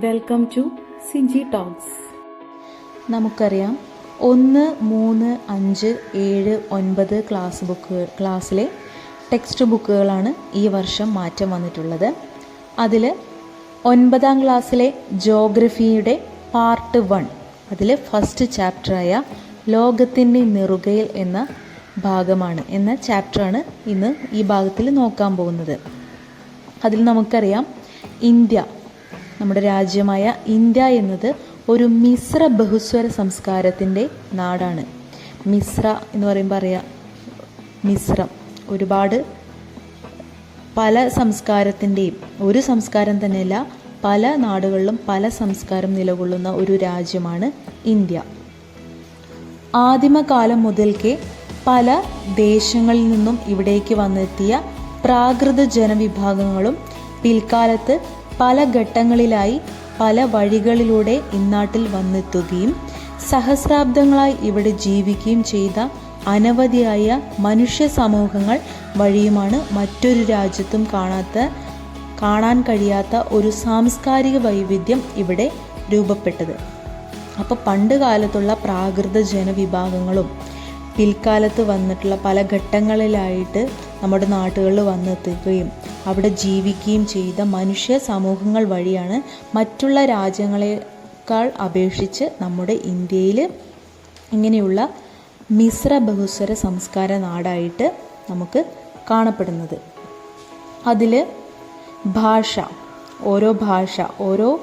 Welcome to സിഞ്ചി talks നമുക്കറിയാം ഒന്ന് മൂന്ന് അഞ്ച് ഏഴ് ഒൻപത് ക്ലാസ് ബുക്ക് ക്ലാസ്സിലെ ടെക്സ്റ്റ് ബുക്കുകളാണ് ഈ വർഷം മാറ്റം വന്നിട്ടുള്ളത്. അതിൽ ഒൻപതാം ക്ലാസ്സിലെ ജോഗ്രഫിയുടെ പാർട്ട് വൺ അതിൽ ഫസ്റ്റ് ചാപ്റ്ററായ ലോകത്തിന്റെ നെറുകയിൽ എന്ന ഭാഗമാണ് എന്ന ചാപ്റ്ററാണ് ഇന്ന് ഈ ഭാഗത്തിൽ നോക്കാൻ പോകുന്നത്. അതിൽ നമുക്കറിയാം ഇന്ത്യ നമ്മുടെ രാജ്യമായ ഇന്ത്യ എന്നത് ഒരു മിശ്ര ബഹുസ്വര സംസ്കാരത്തിന്റെ നാടാണ്. മിശ്ര എന്ന് പറയുമ്പോൾ അറിയാം മിശ്രം. ഒരുപാട് പല സംസ്കാരത്തിന്റെയും ഒരു സംസ്കാരം തന്നെയല്ല പല നാടുകളിലും പല സംസ്കാരം നിലകൊള്ളുന്ന ഒരു രാജ്യമാണ് ഇന്ത്യ. ആദിമകാലം മുതൽക്കേ പല ദേശങ്ങളിൽ നിന്നും ഇവിടേക്ക് വന്നെത്തിയ പ്രാകൃത ജനവിഭാഗങ്ങളും പിൽക്കാലത്ത് പല ഘട്ടങ്ങളിലായി പല വഴികളിലൂടെ ഇന്നാട്ടിൽ വന്നെത്തുകയും സഹസ്രാബ്ദങ്ങളായി ഇവിടെ ജീവിക്കുകയും ചെയ്ത അനവധിയായ മനുഷ്യ സമൂഹങ്ങൾ വഴിയുമാണ് മറ്റൊരു രാജ്യത്തും കാണാത്ത കാണാൻ കഴിയാത്ത ഒരു സാംസ്കാരിക വൈവിധ്യം ഇവിടെ രൂപപ്പെട്ടത്. അപ്പോൾ പണ്ട് കാലത്തുള്ള പ്രാകൃത ജനവിഭാഗങ്ങളും പിൽക്കാലത്ത് വന്നിട്ടുള്ള പല ഘട്ടങ്ങളിലായിട്ട് നമ്മുടെ നാട്ടുകളിൽ വന്നെത്തുകയും അവിടെ ജീവിക്കുകയും ചെയ്ത മനുഷ്യ സമൂഹങ്ങൾ വഴിയാണ് മറ്റുള്ള രാജ്യങ്ങളെക്കാൾ അപേക്ഷിച്ച് നമ്മുടെ ഇന്ത്യയിൽ ഇങ്ങനെയുള്ള മിശ്ര ബഹുസ്വര സംസ്കാര നാടായിട്ട് നമുക്ക് കാണപ്പെടുന്നത്. അതിൽ ഭാഷ ഓരോ ഭാഷ ഓരോ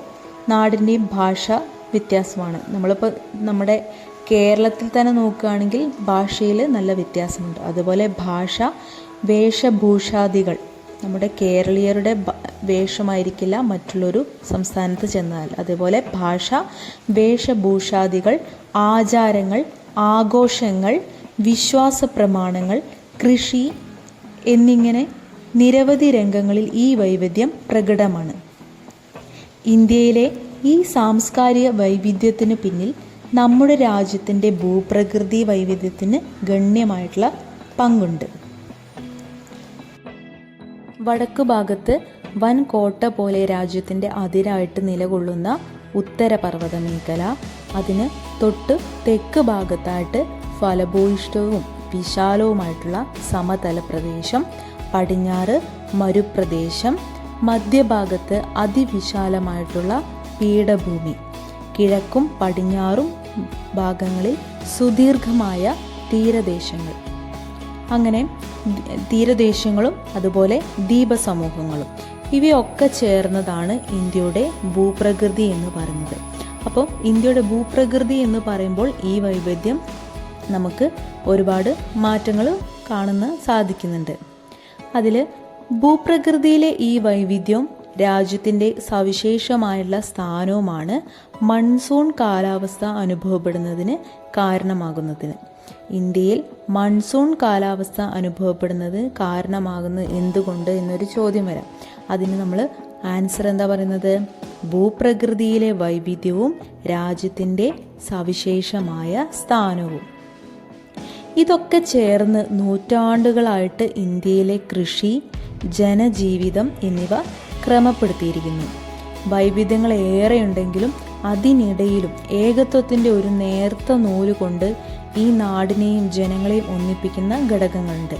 നാടിന്റെയും ഭാഷ വ്യത്യാസമാണ്. നമ്മളിപ്പോൾ നമ്മുടെ കേരളത്തിൽ തന്നെ നോക്കുകയാണെങ്കിൽ ഭാഷയിൽ നല്ല വ്യത്യാസമുണ്ട്. അതുപോലെ ഭാഷ വേഷഭൂഷാദികൾ നമ്മുടെ കേരളീയരുടെ വേഷമായിരിക്കില്ല മറ്റുള്ളൊരു സംസ്ഥാനത്ത് ചെന്നാൽ. അതേപോലെ ഭാഷ വേഷഭൂഷാദികൾ ആചാരങ്ങൾ ആഘോഷങ്ങൾ വിശ്വാസ പ്രമാണങ്ങൾ കൃഷി എന്നിങ്ങനെ നിരവധി രംഗങ്ങളിൽ ഈ വൈവിധ്യം പ്രകടമാണ്. ഇന്ത്യയിലെ ഈ സാംസ്കാരിക വൈവിധ്യത്തിന് പിന്നിൽ നമ്മുടെ രാജ്യത്തിന്റെ ഭൂപ്രകൃതി വൈവിധ്യത്തിന് ഗണ്യമായിട്ടുള്ള പങ്കുണ്ട്. വടക്കു ഭാഗത്ത് വൻ കോട്ട പോലെ രാജ്യത്തിന്റെ അതിരായിട്ട് നിലകൊള്ളുന്ന ഉത്തരപർവത മേഖല അതിന് തൊട്ട് തെക്ക് ഭാഗത്തായിട്ട് ഫലഭൂയിഷ്ടവും വിശാലവുമായിട്ടുള്ള സമതല പ്രദേശം പടിഞ്ഞാറ് മരുപ്രദേശം മധ്യഭാഗത്ത് അതിവിശാലമായിട്ടുള്ള പീഠഭൂമി. കിഴക്കും പടിഞ്ഞാറും ഭാഗങ്ങളിൽ സുദീർഘമായ തീരദേശങ്ങൾ. അങ്ങനെ തീരദേശങ്ങളും അതുപോലെ ദ്വീപസമൂഹങ്ങളും ഇവയൊക്കെ ചേർന്നതാണ് ഇന്ത്യയുടെ ഭൂപ്രകൃതി എന്ന് പറയുന്നത്. അപ്പോൾ ഇന്ത്യയുടെ ഭൂപ്രകൃതി എന്ന് പറയുമ്പോൾ ഈ വൈവിധ്യം നമുക്ക് ഒരുപാട് മാറ്റങ്ങൾ കാണുന്ന സാധിക്കുന്നുണ്ട്. അതിൽ ഭൂപ്രകൃതിയിലെ ഈ വൈവിധ്യം രാജ്യത്തിന്റെ സവിശേഷമായുള്ള സ്ഥാനവുമാണ് മൺസൂൺ കാലാവസ്ഥ അനുഭവപ്പെടുന്നതിന് കാരണമാകുന്നതിന്. ഇന്ത്യയിൽ മൺസൂൺ കാലാവസ്ഥ അനുഭവപ്പെടുന്നത് കാരണമാകുന്നത് എന്തുകൊണ്ട് എന്നൊരു ചോദ്യം വരാം. അതിന് നമ്മൾ ആൻസർ എന്താ പറയുന്നത്? ഭൂപ്രകൃതിയിലെ വൈവിധ്യവും രാജ്യത്തിന്റെ സവിശേഷമായ സ്ഥാനവും. ഇതൊക്കെ ചേർന്ന് നൂറ്റാണ്ടുകളായിട്ട് ഇന്ത്യയിലെ കൃഷി ജനജീവിതം എന്നിവ ക്രമപ്പെടുത്തിയിരിക്കുന്നു. വൈവിധ്യങ്ങൾ ഏറെയുണ്ടെങ്കിലും അതിനിടയിലും ഏകത്വത്തിന്റെ ഒരു നേർത്ത നൂൽ കൊണ്ട് ഈ നാടിനെയും ജനങ്ങളെയും ഒന്നിപ്പിക്കുന്ന ഘടകങ്ങളുണ്ട്.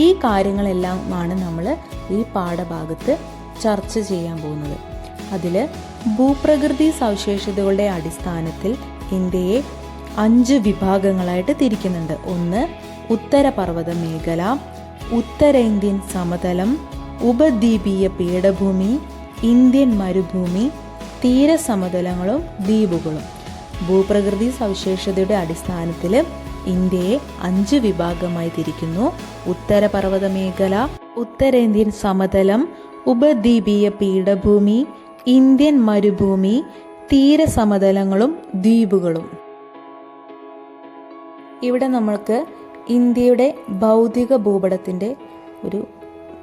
ഈ കാര്യങ്ങളെല്ലാം ആണ് നമ്മൾ ഈ പാഠഭാഗത്ത് ചർച്ച ചെയ്യാൻ പോകുന്നത്. അതിൽ ഭൂപ്രകൃതി സവിശേഷതകളുടെ അടിസ്ഥാനത്തിൽ ഇന്ത്യയെ അഞ്ച് വിഭാഗങ്ങളായിട്ട് തിരിക്കുന്നുണ്ട്. ഒന്ന് ഉത്തരപർവത മേഖല ഉത്തരേന്ത്യൻ സമതലം ഉപദ്വീപീയ പീഠഭൂമി ഇന്ത്യൻ മരുഭൂമി തീരസമതലങ്ങളും ദ്വീപുകളും. ഭൂപ്രകൃതി സവിശേഷതയുടെ അടിസ്ഥാനത്തിൽ ഇന്ത്യയെ അഞ്ച് വിഭാഗമായി തിരിക്കുന്നു. ഉത്തരപർവത മേഖല ഉത്തരേന്ത്യൻ സമതലം ഉപദ്വീപീയ പീഠഭൂമി ഇന്ത്യൻ മരുഭൂമി തീരസമതലങ്ങളും ദ്വീപുകളും. ഇവിടെ നമ്മൾക്ക് ഇന്ത്യയുടെ ഭൗതിക ഭൂപടത്തിന്റെ ഒരു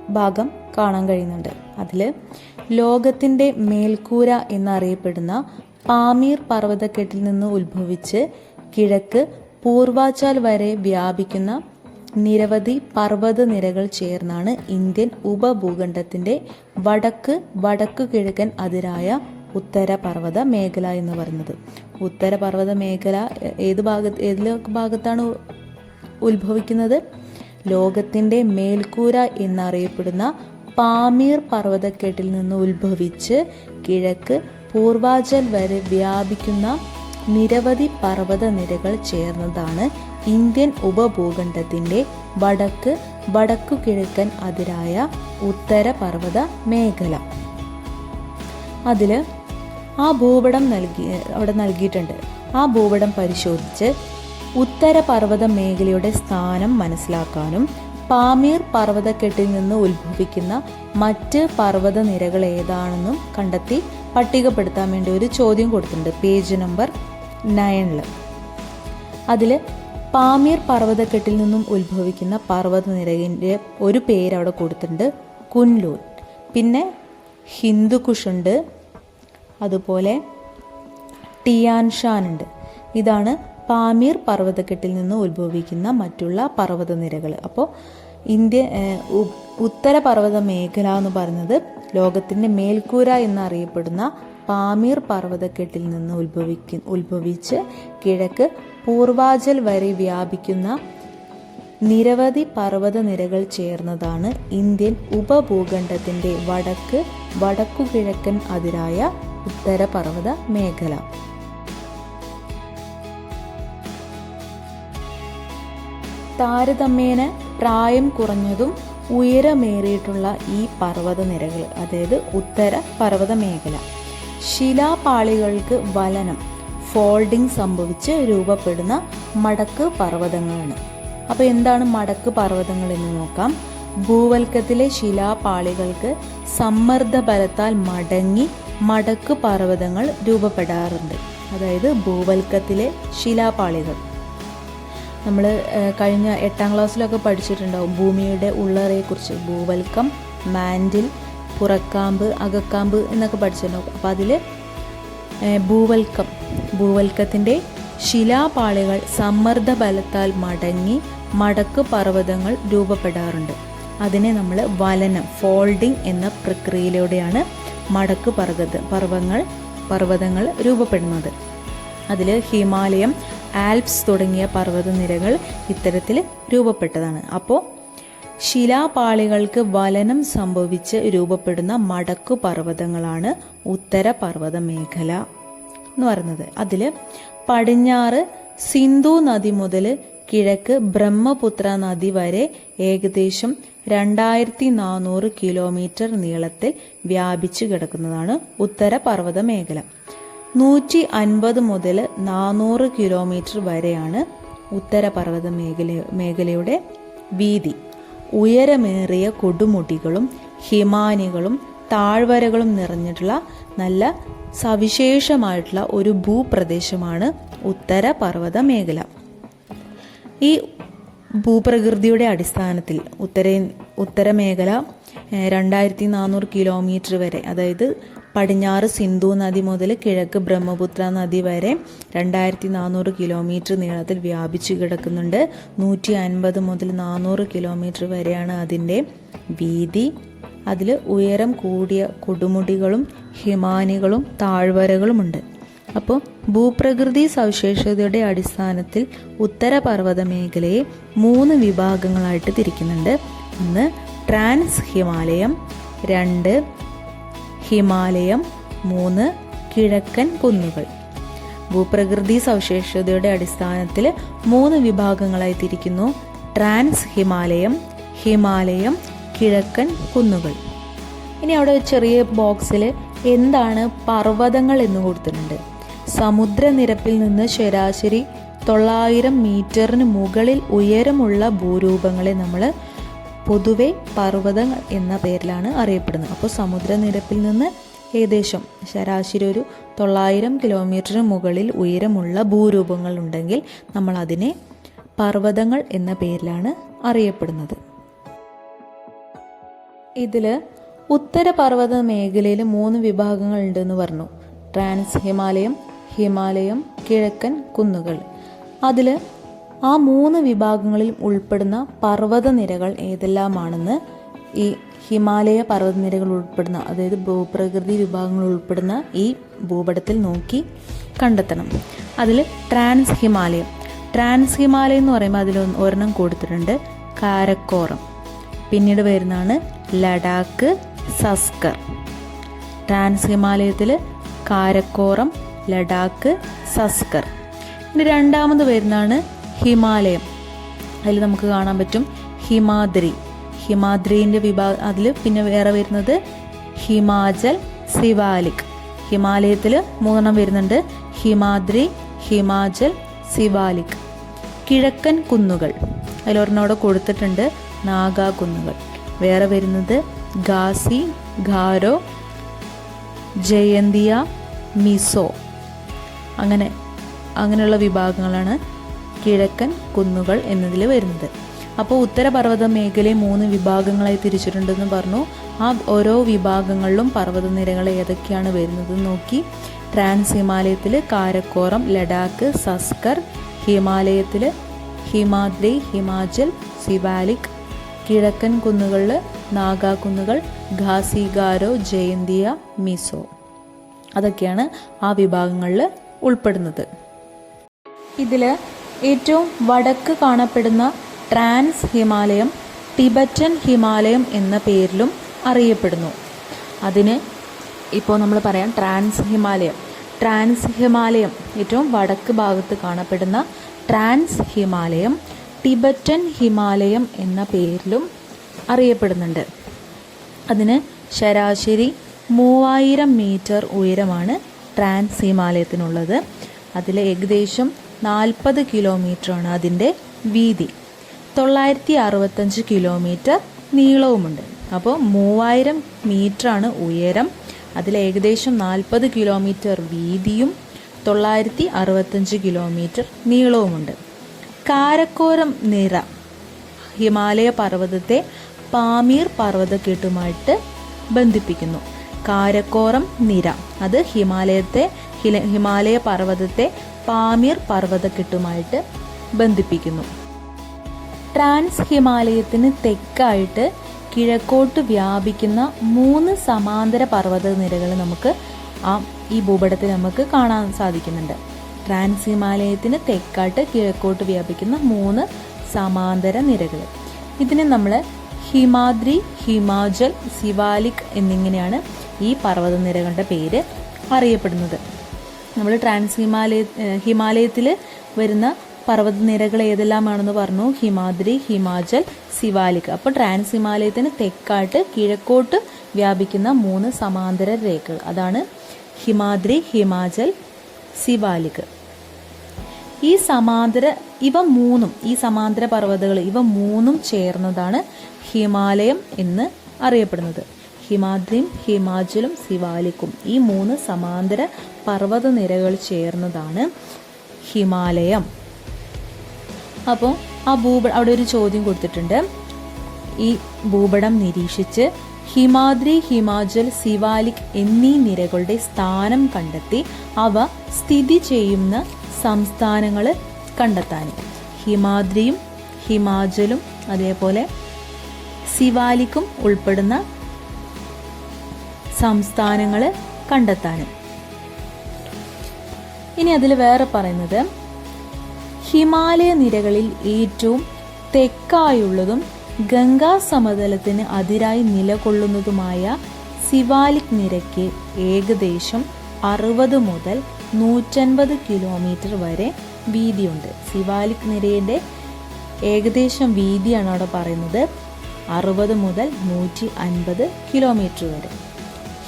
ഭാഗം കാണാൻ കഴിയുന്നുണ്ട്. അതിൽ ലോകത്തിന്റെ മേൽക്കൂര എന്നറിയപ്പെടുന്ന പാമീർ പർവതക്കെട്ടിൽ നിന്ന് ഉത്ഭവിച്ച് കിഴക്ക് പൂർവാചാൽ വരെ വ്യാപിക്കുന്ന നിരവധി പർവത നിരകൾ ചേർന്നാണ് ഇന്ത്യൻ ഉപഭൂഖണ്ഡത്തിന്റെ വടക്ക് വടക്കു കിഴക്കൻ അതിരായ ഉത്തരപർവത മേഖല എന്ന് പറയുന്നത്. ഉത്തരപർവത മേഖല ഏത് ഭാഗത്ത് ഏതിലൊക്കെ ഭാഗത്താണ് ഉത്ഭവിക്കുന്നത്? ലോകത്തിന്റെ മേൽക്കൂര എന്നറിയപ്പെടുന്ന പാമീർ പർവതക്കെട്ടിൽ നിന്ന് ഉത്ഭവിച്ച് കിഴക്ക് പൂർവാചൽ വരെ വ്യാപിക്കുന്ന നിരവധി പർവത നിരകൾ ചേർന്നതാണ് ഇന്ത്യൻ ഉപഭൂഖണ്ഡത്തിന്റെ വടക്ക് വടക്കു കിഴക്കൻ അതിരായ ഉത്തരപർവത മേഖല. അതിൽ ആ ഭൂപടം നൽകി അവിടെ നൽകിയിട്ടുണ്ട്. ആ ഭൂപടം പരിശോധിച്ച് ഉത്തരപർവത മേഖലയുടെ സ്ഥാനം മനസ്സിലാക്കാനും പാമീർ പർവതക്കെട്ടിൽ നിന്ന് ഉത്ഭവിക്കുന്ന മറ്റ് പർവത നിരകൾ ഏതാണെന്നും കണ്ടെത്തി പട്ടികപ്പെടുത്താൻ വേണ്ടി ഒരു ചോദ്യം കൊടുത്തിട്ടുണ്ട്. പേജ് നമ്പർ നയനിൽ അതിൽ പാമീർ പർവതക്കെട്ടിൽ നിന്നും ഉത്ഭവിക്കുന്ന പർവത നിരകിന്റെ ഒരു പേര് അവിടെ കൊടുത്തിട്ടുണ്ട്. കുൻലൂൻ. പിന്നെ ഹിന്ദുക്കുഷുണ്ട് അതുപോലെ ടിയാൻഷാൻ ഉണ്ട് ഇതാണ് പാമീർ പർവതക്കെട്ടിൽ നിന്ന് ഉത്ഭവിക്കുന്ന മറ്റുള്ള പർവത നിരകൾ അപ്പോൾ ഇന്ത്യ ഉത്തര പർവത മേഖല എന്ന് പറയുന്നത് ലോകത്തിന്റെ മേൽക്കൂര എന്നറിയപ്പെടുന്ന പാമീർ പർവതക്കെട്ടിൽ നിന്ന് ഉത്ഭവിക്കു ഉത്ഭവിച്ച് കിഴക്ക് പൂർവാചൽ വരെ വ്യാപിക്കുന്ന നിരവധി പർവത നിരകൾ ചേർന്നതാണ് ഇന്ത്യൻ ഉപഭൂഖണ്ഡത്തിന്റെ വടക്ക് വടക്കു കിഴക്കൻ അതിരായ ഉത്തരപർവത മേഖല. താരതമ്യേന പ്രായം കുറഞ്ഞതും ഉയരമേറിയിട്ടുള്ള ഈ പർവത നിരകൾ അതായത് ഉത്തര പർവത മേഖല ശിലാപാളികൾക്ക് വലനം ഫോൾഡിംഗ് സംഭവിച്ച് രൂപപ്പെടുന്ന മടക്ക് പർവതങ്ങളാണ്. അപ്പോൾ എന്താണ് മടക്ക് പർവതങ്ങൾ എന്ന് നോക്കാം. ഭൂവൽക്കത്തിലെ ശിലാപാളികൾക്ക് സമ്മർദ്ദ ബലത്താൽ മടങ്ങി മടക്ക് പർവതങ്ങൾ രൂപപ്പെടാറുണ്ട്. അതായത് ഭൂവൽക്കത്തിലെ ശിലാപാളികൾ. നമ്മൾ കഴിഞ്ഞ എട്ടാം ക്ലാസ്സിലൊക്കെ പഠിച്ചിട്ടുണ്ടാവും. ഭൂമിയുടെ ഉള്ളറയെക്കുറിച്ച്. ഭൂവൽക്കം മാൻഡിൽ പുറക്കാമ്പ് അകക്കാമ്പ് എന്നൊക്കെ പഠിച്ചിട്ടുണ്ടാവും. അപ്പോൾ അതിൽ ഭൂവൽക്കം. ഭൂവൽക്കത്തിന്റെ ശിലാപാളികൾ സമ്മർദ്ദ ബലത്താൽ മടങ്ങി മടക്ക് പർവതങ്ങൾ രൂപപ്പെടാറുണ്ട്. അതിനെ നമ്മൾ വലനം ഫോൾഡിംഗ് എന്ന പ്രക്രിയയിലൂടെയാണ് മടക്ക് പർവത പർവങ്ങൾ പർവതങ്ങൾ രൂപപ്പെടുന്നത്. അതിൽ ഹിമാലയം ആൽപ്സ് തുടങ്ങിയ പർവതനിരകൾ ഇത്തരത്തിൽ രൂപപ്പെട്ടതാണ്. അപ്പോൾ ശിലാപാളികൾക്ക് വലനം സംഭവിച്ച് രൂപപ്പെടുന്ന മടക്കു പർവതങ്ങളാണ് ഉത്തര പർവത മേഖല എന്ന് പറയുന്നത്. അതിൽ പടിഞ്ഞാറ് സിന്ധു നദി മുതൽ കിഴക്ക് ബ്രഹ്മപുത്ര നദി വരെ ഏകദേശം രണ്ടായിരത്തി നാനൂറ് കിലോമീറ്റർ നീളത്തിൽ വ്യാപിച്ചു കിടക്കുന്നതാണ് ഉത്തര പർവത മേഖല നൂറ്റി അൻപത് മുതൽ നാനൂറ് കിലോമീറ്റർ വരെയാണ് ഉത്തരപർവത മേഖല മേഖലയുടെ വീതി. ഉയരമേറിയ കൊടുമുടികളും ഹിമാനികളും താഴ്വരകളും നിറഞ്ഞിട്ടുള്ള നല്ല സവിശേഷമായിട്ടുള്ള ഒരു ഭൂപ്രദേശമാണ് ഉത്തരപർവത മേഖല ഈ ഭൂപ്രകൃതിയുടെ അടിസ്ഥാനത്തിൽ ഉത്തരേ ഉത്തരമേഖല രണ്ടായിരത്തി നാനൂറ് കിലോമീറ്റർ വരെ അതായത് പടിഞ്ഞാറ് സിന്ധു നദി മുതൽ കിഴക്ക് ബ്രഹ്മപുത്ര നദി വരെ രണ്ടായിരത്തി നാനൂറ് കിലോമീറ്റർ നീളത്തിൽ വ്യാപിച്ചു കിടക്കുന്നുണ്ട്. നൂറ്റി അൻപത് മുതൽ നാനൂറ് കിലോമീറ്റർ വരെയാണ് അതിന്റെ വീതി. അതിൽ ഉയരം കൂടിയ കൊടുമുടികളും ഹിമാനികളും താഴ്വരകളുമുണ്ട് അപ്പോൾ ഭൂപ്രകൃതി സവിശേഷതയുടെ അടിസ്ഥാനത്തിൽ ഉത്തരപർവത മേഖലയെ മൂന്ന് വിഭാഗങ്ങളായിട്ട് തിരിക്കുന്നുണ്ട്. ഒന്ന് ട്രാൻസ് ഹിമാലയം രണ്ട് ഹിമാലയം മൂന്ന് കിഴക്കൻ കുന്നുകൾ. ഭൂപ്രകൃതി സവിശേഷതയുടെ അടിസ്ഥാനത്തിൽ മൂന്ന് വിഭാഗങ്ങളായി തിരിക്കുന്നു ട്രാൻസ് ഹിമാലയം ഹിമാലയം കിഴക്കൻ കുന്നുകൾ. ഇനി അവിടെ ചെറിയ ബോക്സിൽ എന്താണ് പർവതങ്ങൾ എന്ന് കൊടുത്തിട്ടുണ്ട്. സമുദ്രനിരപ്പിൽ നിന്ന് ശരാശരി തൊള്ളായിരം മീറ്ററിന് മുകളിൽ ഉയരമുള്ള ഭൂരൂപങ്ങളെ നമ്മൾ പൊതുവെ പർവതങ്ങൾ എന്ന പേരിലാണ് അറിയപ്പെടുന്നത്. അപ്പോൾ സമുദ്രനിരപ്പിൽ നിന്ന് ഏകദേശം ശരാശരി ഒരു തൊള്ളായിരം കിലോമീറ്ററിന് മുകളിൽ ഉയരമുള്ള ഭൂരൂപങ്ങൾ ഉണ്ടെങ്കിൽ നമ്മൾ അതിനെ പർവതങ്ങൾ എന്ന പേരിലാണ് അറിയപ്പെടുന്നത്. ഇതിൽ ഉത്തരപർവത മേഖലയിൽ മൂന്ന് വിഭാഗങ്ങൾ ഉണ്ടെന്ന് പറഞ്ഞു. ട്രാൻസ് ഹിമാലയം ഹിമാലയം കിഴക്കൻ കുന്നുകൾ. അതിൽ ആ മൂന്ന് വിഭാഗങ്ങളിൽ ഉൾപ്പെടുന്ന പർവത നിരകൾ ഏതെല്ലാമാണെന്ന് ഈ ഹിമാലയ പർവതനിരകൾ ഉൾപ്പെടുന്ന അതായത് ഭൂപ്രകൃതി വിഭാഗങ്ങൾ ഉൾപ്പെടുന്ന ഈ ഭൂപടത്തിൽ നോക്കി കണ്ടെത്തണം. അതിൽ ട്രാൻസ് ഹിമാലയം ട്രാൻസ് ഹിമാലയം എന്ന് പറയുമ്പോൾ അതിൽ ഒരെണ്ണം കൊടുത്തിട്ടുണ്ട്. കാരക്കോറം. പിന്നീട് വരുന്നതാണ് ലഡാക്ക് സസ്കർ. ട്രാൻസ് ഹിമാലയത്തിൽ കാരക്കോറം ലഡാക്ക് സസ്കർ. ഇനി രണ്ടാമത് വരുന്നതാണ് ഹിമാലയം. അതിൽ നമുക്ക് കാണാൻ പറ്റും ഹിമാദ്രി. ഹിമാദ്രീന്റെ വിഭാഗം അതിൽ പിന്നെ വേറെ വരുന്നത് ഹിമാചൽ സിവാലിക്. ഹിമാലയത്തിൽ മൂന്നെണ്ണം വരുന്നുണ്ട്. ഹിമാദ്രി ഹിമാചൽ സിവാലിക്. കിഴക്കൻ കുന്നുകൾ. അതിലൊരെണ്ണോടെ കൊടുത്തിട്ടുണ്ട്. നാഗാ കുന്നുകൾ. വേറെ വരുന്നത് ഗാസി ഖാരോ ജയന്തിയ മിസോ. അങ്ങനെ അങ്ങനെയുള്ള വിഭാഗങ്ങളാണ് കിഴക്കൻ കുന്നുകൾ എന്നതിൽ വരുന്നത്. അപ്പോൾ ഉത്തരപർവത മേഖലയെ മൂന്ന് വിഭാഗങ്ങളായി തിരിച്ചിട്ടുണ്ടെന്ന് പറഞ്ഞു. ആ ഓരോ വിഭാഗങ്ങളിലും പർവതനിരകൾ ഏതൊക്കെയാണ് വരുന്നത് നോക്കി. ട്രാൻസ് ഹിമാലയത്തിൽ കാരക്കോറം ലഡാക്ക് സസ്കർ ഹിമാലയത്തിൽ ഹിമാദ്രി ഹിമാചൽ സിവാലിക് കിഴക്കൻ കുന്നുകളിൽ നാഗാ കുന്നുകൾ ഘാസിഗാരോ ജയന്തിയ മിസോ. അതൊക്കെയാണ് ആ വിഭാഗങ്ങളിൽ ഉൾപ്പെടുന്നത്. ഇതിൽ ഏറ്റവും വടക്ക് കാണപ്പെടുന്ന ട്രാൻസ് ഹിമാലയം ടിബറ്റൻ ഹിമാലയം എന്ന പേരിലും അറിയപ്പെടുന്നു. അതിന് ഇപ്പോൾ നമ്മൾ പറയാം ട്രാൻസ് ഹിമാലയം. ട്രാൻസ് ഹിമാലയം ഏറ്റവും വടക്ക് ഭാഗത്ത് കാണപ്പെടുന്ന ട്രാൻസ് ഹിമാലയം ടിബറ്റൻ ഹിമാലയം എന്ന പേരിലും അറിയപ്പെടുന്നുണ്ട്. അതിന് ശരാശരി മൂവായിരം മീറ്റർ ഉയരമാണ് ട്രാൻസ് ഹിമാലയത്തിനുള്ളത്. അതിൽ ഏകദേശം നാൽപ്പത് കിലോമീറ്ററാണ് അതിന്റെ വീതി. തൊള്ളായിരത്തി അറുപത്തഞ്ച് കിലോമീറ്റർ നീളവുമുണ്ട്. അപ്പോൾ മൂവായിരം മീറ്ററാണ് ഉയരം. അതിൽ ഏകദേശം നാൽപ്പത് കിലോമീറ്റർ വീതിയും തൊള്ളായിരത്തി അറുപത്തഞ്ച് കിലോമീറ്റർ നീളവുമുണ്ട്. കാരക്കോരം നിറ ഹിമാലയ പർവതത്തെ പാമീർ പർവതക്കെട്ടുമായിട്ട് ബന്ധിപ്പിക്കുന്നു. കാരക്കോറം നിര അത് ഹിമാലയത്തെ ഹിമാലയ പർവതത്തെ പാമീർ പർവതക്കെട്ടുമായിട്ട് ബന്ധിപ്പിക്കുന്നു. ട്രാൻസ് ഹിമാലയത്തിന് തെക്കായിട്ട് കിഴക്കോട്ട് വ്യാപിക്കുന്ന മൂന്ന് സമാന്തര പർവത നിരകൾ നമുക്ക് ആ ഈ ഭൂപടത്തിൽ നമുക്ക് കാണാൻ സാധിക്കുന്നുണ്ട്. ട്രാൻസ് ഹിമാലയത്തിന് തെക്കായിട്ട് കിഴക്കോട്ട് വ്യാപിക്കുന്ന മൂന്ന് സമാന്തര നിരകൾ ഇതിനെ നമ്മൾ ഹിമാദ്രി ഹിമാചൽ സിവാലിക് എന്നിങ്ങനെയാണ് ഈ പർവത നിരകളുടെ പേര് അറിയപ്പെടുന്നത്. നമ്മൾ ട്രാൻസ് ഹിമാലയ ഹിമാലയത്തിൽ വരുന്ന പർവതനിരകൾ ഏതെല്ലാമാണെന്ന് പറഞ്ഞു. ഹിമാദ്രി ഹിമാചൽ സിവാലിക് അപ്പോൾ ട്രാൻസ് ഹിമാലയത്തിന് തെക്കായിട്ട് കിഴക്കോട്ട് വ്യാപിക്കുന്ന മൂന്ന് സമാന്തര രേഖകൾ. അതാണ് ഹിമാദ്രി ഹിമാചൽ സിവാലിക് ഈ സമാന്തര ഇവ മൂന്നും ഈ സമാന്തര പർവതകൾ ഇവ മൂന്നും ചേർന്നതാണ് ഹിമാലയം എന്ന് അറിയപ്പെടുന്നത്. ഹിമാദ്രിയും ഹിമാചലും സിവാലിക്കും ഈ മൂന്ന് സമാന്തര പർവത നിരകൾ ചേർന്നതാണ് ഹിമാലയം. അപ്പോൾ ആ ഭൂപ അവിടെ ഒരു ചോദ്യം കൊടുത്തിട്ടുണ്ട്. ഈ ഭൂപടം നിരീക്ഷിച്ച് ഹിമാദ്രി ഹിമാചൽ സിവാലിക് എന്നീ നിരകളുടെ സ്ഥാനം കണ്ടെത്തി അവ സ്ഥിതി ചെയ്യുന്ന സംസ്ഥാനങ്ങൾ കണ്ടെത്താൻ. ഹിമാദ്രിയും ഹിമാചലും അതേപോലെ സിവാലിക്കും ഉൾപ്പെടുന്ന സംസ്ഥാനങ്ങൾ കണ്ടെത്താനും. ഇനി അതിൽ വേറെ പറയുന്നത് ഹിമാലയ നിരകളിൽ ഏറ്റവും തെക്കായുള്ളതും ഗംഗാ സമതലത്തിന് അതിരായി നിലകൊള്ളുന്നതുമായ സിവാലിക് നിരയ്ക്ക് ഏകദേശം അറുപത് മുതൽ നൂറ്റൻപത് കിലോമീറ്റർ വരെ വീതിയുണ്ട്. സിവാലിക് നിരയുടെ ഏകദേശം വീതിയാണ് അവിടെ പറയുന്നത് അറുപത് മുതൽ നൂറ്റി അൻപത് കിലോമീറ്റർ വരെ.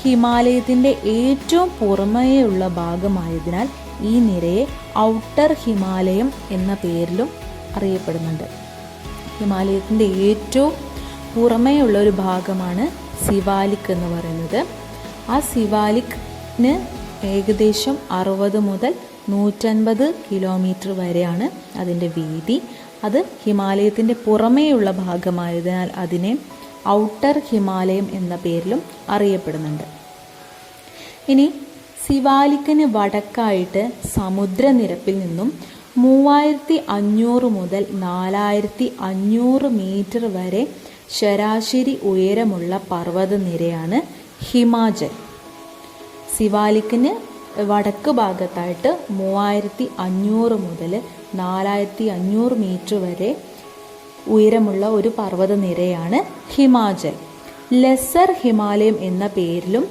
ഹിമാലയത്തിന്റെ ഏറ്റവും പുറമേയുള്ള ഭാഗമായതിനാൽ ഈ നിരയെ ഔട്ടർ ഹിമാലയം എന്ന പേരിലും അറിയപ്പെടുന്നുണ്ട്. ഹിമാലയത്തിന്റെ ഏറ്റവും പുറമേയുള്ള ഒരു ഭാഗമാണ് സിവാലിക് എന്ന് പറയുന്നത്. ആ സിവാലിക്കിന് ഏകദേശം അറുപത് മുതൽ നൂറ്റൻപത് കിലോമീറ്റർ വരെയാണ് അതിന്റെ വീതി. അത് ഹിമാലയത്തിന്റെ പുറമേയുള്ള ഭാഗമായതിനാൽ അതിനെ ഔട്ടർ ഹിമാലയം എന്ന പേരിലും അറിയപ്പെടുന്നുണ്ട്. ഇനി സിവാലിക്കിന് വടക്കായിട്ട് സമുദ്രനിരപ്പിൽ നിന്നും മൂവായിരത്തി അഞ്ഞൂറ് മുതൽ നാലായിരത്തി അഞ്ഞൂറ് മീറ്റർ വരെ ശരാശരി ഉയരമുള്ള പർവതനിരയാണ് ഹിമാചൽ. സിവാലിക്കിന് വടക്ക് ഭാഗത്തായിട്ട് മൂവായിരത്തി അഞ്ഞൂറ് മുതൽ നാലായിരത്തി അഞ്ഞൂറ് മീറ്റർ വരെ ഉയരമുള്ള ഒരു പർവതനിരയാണ് ഹിമാചൽ. ലെസർ ഹിമാലയം എന്ന പേരിലും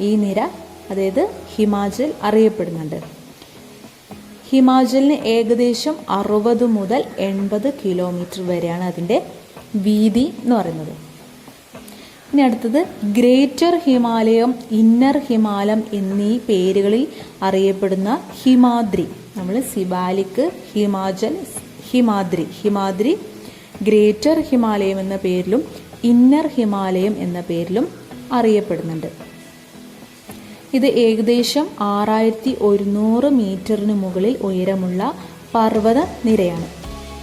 ഈ നിര അതായത് ഹിമാചൽ അറിയപ്പെടുന്നുണ്ട്. ഹിമാചലിന് ഏകദേശം അറുപത് മുതൽ എൺപത് കിലോമീറ്റർ വരെയാണ് അതിന്റെ വീതി എന്ന് പറയുന്നത്. ഇനി അടുത്തത് ഗ്രേറ്റർ ഹിമാലയം ഇന്നർ ഹിമാലയം എന്നീ പേരുകളിൽ അറിയപ്പെടുന്ന ഹിമാദ്രി. നമ്മൾ സിബാലിക്ക് ഹിമാചൽ ഹിമാദ്രി ഹിമാദ്രി ഗ്രേറ്റർ ഹിമാലയം എന്ന പേരിലും ഇന്നർ ഹിമാലയം എന്ന പേരിലും അറിയപ്പെടുന്നുണ്ട്. ഇത് ഏകദേശം ആറായിരത്തി ഒരുന്നൂറ് മീറ്ററിന് മുകളിൽ ഉയരമുള്ള പർവത നിരയാണ്.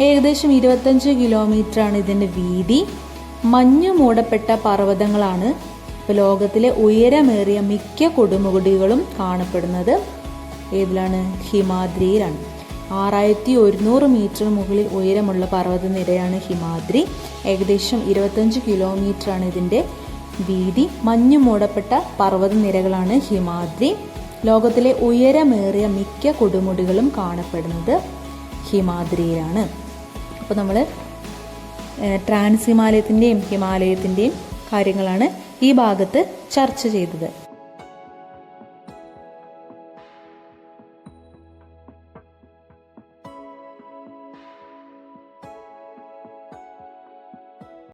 ഏകദേശം ഇരുപത്തഞ്ച് കിലോമീറ്ററാണ് ഇതിന്റെ വീതി. മഞ്ഞു മൂടപ്പെട്ട പർവതങ്ങളാണ് ലോകത്തിലെ ഉയരമേറിയ മിക്ക കൊടുമുടികളും കാണപ്പെടുന്നത്. ഏതിലാണ്? ഹിമാദ്രിയിലാണ്. ആറായിരത്തി ഒരുന്നൂറ് മീറ്റർ മുകളിൽ ഉയരമുള്ള പർവതനിരയാണ് ഹിമാദ്രി. ഏകദേശം ഇരുപത്തഞ്ച് കിലോമീറ്ററാണ് ഇതിന്റെ വീതി. മഞ്ഞു മൂടപ്പെട്ട പർവതനിരകളാണ് ഹിമാദ്രി. ലോകത്തിലെ ഉയരമേറിയ മിക്ക കൊടുമുടികളും കാണപ്പെടുന്നത് ഹിമാദ്രിയിലാണ്. അപ്പോൾ നമ്മൾ ട്രാൻസ് ഹിമാലയത്തിന്റെയും ഹിമാലയത്തിന്റെയും കാര്യങ്ങളാണ് ഈ ഭാഗത്ത് ചർച്ച ചെയ്തത്.